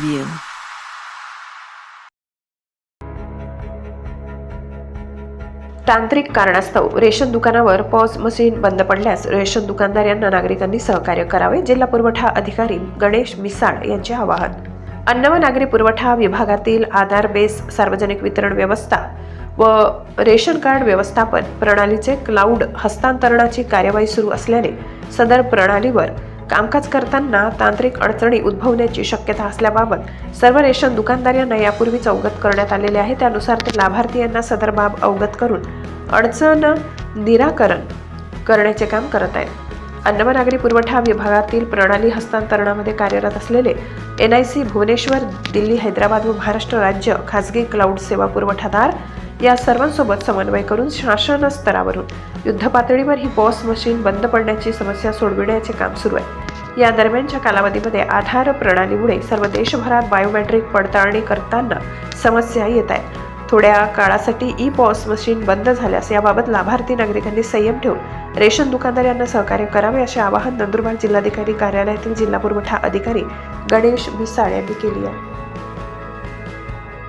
Review. तांत्रिक कारणास्तव ration दुकानावर पॉज मशीन बंद पडल्यास रेशन दुकानदार यांना नागरिकांनी सहकार्य करावे जिल्हा पुरवठा अधिकारी गणेश मिसाळ यांचे आवाहन अन्न व नागरी पुरवठा विभागातील आधार बेस सार्वजनिक वितरण व्यवस्था व रेशन कार्ड व्यवस्थापन प्रणालीचे क्लाउड हस्तांतरणाची कार्यवाही सुरू असल्याने सदर प्रणालीवर कामकाज करताना तांत्रिक अडचणी उद्भवण्याची शक्यता असल्याबाबत सर्व रेशन दुकानदार यांना यापूर्वीच अवगत करण्यात आलेले आहे. त्यानुसार ते लाभार्थी यांना सदर बाब अवगत करून अडचण निराकरण करण्याचे काम करत आहेत. अन्न व नागरी पुरवठा विभागातील प्रणाली हस्तांतरणामध्ये कार्यरत असलेले N I C Bhubaneswar Delhi Hyderabad व महाराष्ट्र राज्य खाजगी क्लाउड सेवा पुरवठादार या सर्वांसोबत समन्वय करून शासन स्तरावरून युद्धपातळीवर ही पॉस मशीन बंद पडण्याची समस्या सोडविण्याचे काम सुरू आहे. या दरम्यानच्या कालावधीमध्ये आधार प्रणालीमुळे सर्व देशभरात बायोमेट्रिक पडताळणी करताना समस्या येत आहेत थोड्या काळासाठी ई पॉस मशीन बंद झाल्यास याबाबत लाभार्थी नागरिकांनी संयम ठेवून रेशन दुकानदार यांना सहकार्य करावे असे आवाहन नंदुरबार जिल्हाधिकारी कार्यालयातील जिल्हा पुरवठा अधिकारी गणेश मिसाळ यांनी केली आहे.